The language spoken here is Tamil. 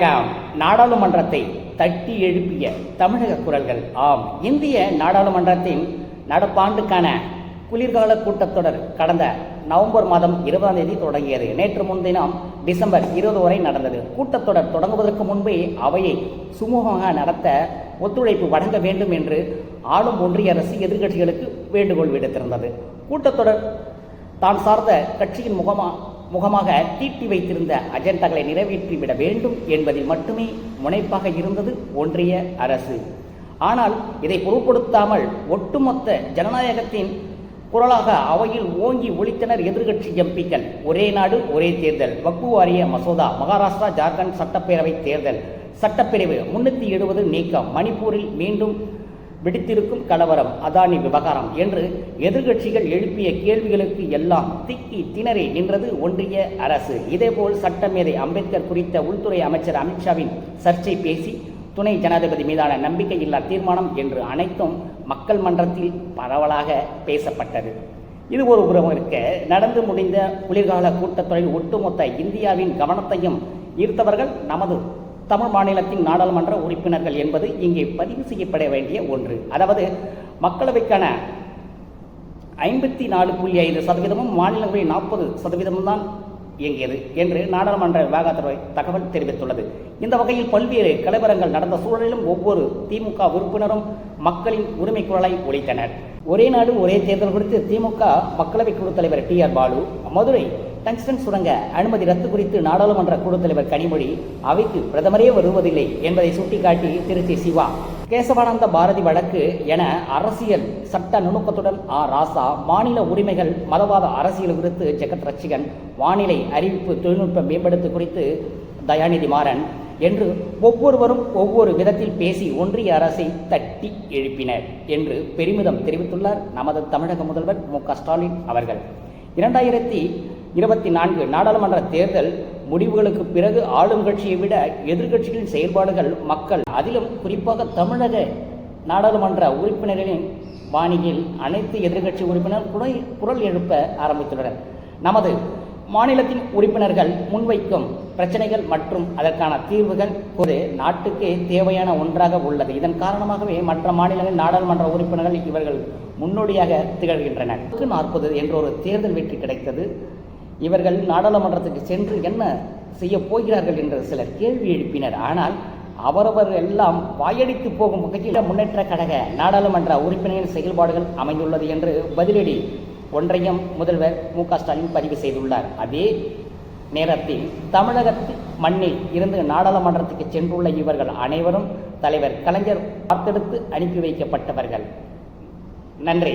வணக்கம் நாடாளுமன்றத்தை தட்டி எழுப்பிய தமிழக குரல்கள் ஆம். இந்திய நாடாளுமன்றத்தின் நடப்பாண்டுக்கான குளிர்கால கூட்டத்தொடர் கடந்த நவம்பர் மாதம் இருபதாம் தேதி தொடங்கியது. நேற்று முன்தினம் டிசம்பர் இருபது வரை நடந்தது. கூட்டத்தொடர் தொடங்குவதற்கு முன்பே அவையை சுமூகமாக நடத்த ஒத்துழைப்பு வழங்க வேண்டும் என்று ஆளும் ஒன்றிய அரசு எதிர்க்கட்சிகளுக்கு வேண்டுகோள் விடுத்திருந்தது. கூட்டத்தொடர் தான் சார்ந்த கட்சியின் முகமாக முகமாக தீட்டி வைத்திருந்த அஜெண்டாக்களை நிறைவேற்றிவிட வேண்டும் என்பதில் மட்டுமே முனைப்பாக இருந்தது ஒன்றிய அரசு. ஆனால் இதை பொருட்படுத்தாமல் ஒட்டுமொத்த ஜனநாயகத்தின் குரலாக அவையில் ஓங்கி ஒழித்தனர் எதிர்கட்சி எம்பிக்கள். ஒரே நாடு ஒரே தேர்தல். வக்பு வாரிய மசோதா மகாராஷ்டிரா ஜார்க்கண்ட் சட்டப்பேரவை தேர்தல். சட்டப்பிரிவு முன்னூற்றி எழுபது நீக்கம். மணிப்பூரில் மீண்டும் வெடித்திருக்கும் கலவரம் அதானி விவகாரம் என்று எதிர்க்கட்சிகள் எழுப்பிய கேள்விகளுக்கு எல்லாம் திக்கி திணறி நின்றது ஒன்றிய அரசு. இதேபோல் சட்டமேதை அம்பேத்கர் குறித்த உள்துறை அமைச்சர் அமித்ஷாவின் சர்ச்சை பேசி துணை ஜனாதிபதி மீதான நம்பிக்கையில்லா தீர்மானம் என்று அனைத்தும் மக்கள் மன்றத்தில் பரவலாக பேசப்பட்டது. இது ஒரு புறம் இருக்க நடந்து முடிந்த குளிர்கால கூட்டத்தொடரில் ஒட்டுமொத்த இந்தியாவின் கவனத்தையும் ஈர்த்தவர்கள் நமது தமிழ் மாநிலத்தின் நாடாளுமன்ற உறுப்பினர்கள் என்பது இங்கே பதிவு செய்யப்பட வேண்டிய ஒன்று. அதாவது மக்களவைக்கான ஐம்பத்தி நாலு புள்ளி ஐந்து சதவீதமும் மாநிலங்களில் நாற்பது சதவீதமும் தான் இயங்கியது என்று நாடாளுமன்ற விவகாரத்துறை தகவல் தெரிவித்துள்ளது. இந்த வகையில் பல்வேறு கலவரங்கள் நடந்த சூழலிலும் ஒவ்வொரு திமுக உறுப்பினரும் மக்களின் உரிமை குரலை ஒழித்தனர். ஒரே நாடு ஒரே தேர்தல் குறித்து திமுக மக்களவை குழு தலைவர் T R Balu Madurai tungsten சுரங்க அனுமதி ரத்து குறித்து நாடாளுமன்ற குழு தலைவர் கனிமொழி அவைக்கு பிரதமரே வருவதில்லை என்பதை சுட்டிக்காட்டி திருச்சி சிவா. கேசவானந்த பாரதி வழக்கு என அரசியல் சட்ட நுணுக்கத்துடன் ஆ. ராசா மாநில உரிமைகள் மதவாத அரசியல் குறித்து ஜெகத் ரட்சிகன் வானிலை அறிவிப்பு தொழில்நுட்ப மேம்படுத்து குறித்து தயாநிதி மாறன் என்று ஒவ்வொருவரும் ஒவ்வொரு விதத்தில் பேசி ஒன்றிய அரசை தட்டி எழுப்பினர் என்று பெருமிதம் தெரிவித்துள்ளார் நமது தமிழக முதல்வர் மு. க. ஸ்டாலின் அவர்கள். இரண்டாயிரத்தி இருபத்தி நான்கு நாடாளுமன்ற தேர்தல் முடிவுகளுக்கு பிறகு ஆளும் கட்சியை விட எதிர்கட்சிகளின் செயல்பாடுகள் மக்கள் அதிலும் குறிப்பாக தமிழக நாடாளுமன்ற உறுப்பினர்களின் பாணியில் அனைத்து எதிர்க்கட்சி உறுப்பினர் குரல் குரல் எழுப்ப ஆரம்பித்துள்ளனர். நமது மாநிலத்தின் உறுப்பினர்கள் முன்வைக்கும் பிரச்சனைகள் மற்றும் அதற்கான தீர்வுகள் ஒரு நாட்டுக்கு தேவையான ஒன்றாக உள்ளது. இதன் காரணமாகவே மற்ற மாநிலங்களின் நாடாளுமன்ற உறுப்பினர்கள் இவர்கள் முன்னோடியாக திகழ்கின்றனர். நாற்பது என்ற ஒரு தேர்தல் வெற்றி கிடைத்தது. இவர்கள் நாடாளுமன்றத்துக்கு சென்று என்ன செய்ய போகிறார்கள் என்று சிலர் கேள்வி எழுப்பினர். ஆனால் அவரவர் எல்லாம் வாயடித்து போகும் வகையில் முன்னேற்ற கழக நாடாளுமன்ற உறுப்பினரின் செயல்பாடுகள் அமைந்துள்ளது என்று பதிலடி ஒன்றையும் முதல்வர் மு க ஸ்டாலின் பதிவு செய்துள்ளார். அதே நேரத்தில் தமிழகத்து மண்ணில் இருந்து நாடாளுமன்றத்துக்கு சென்றுள்ள இவர்கள் அனைவரும் தலைவர் கலைஞர் பார்த்தெடுத்து அனுப்பி வைக்கப்பட்டவர்கள். நன்றி.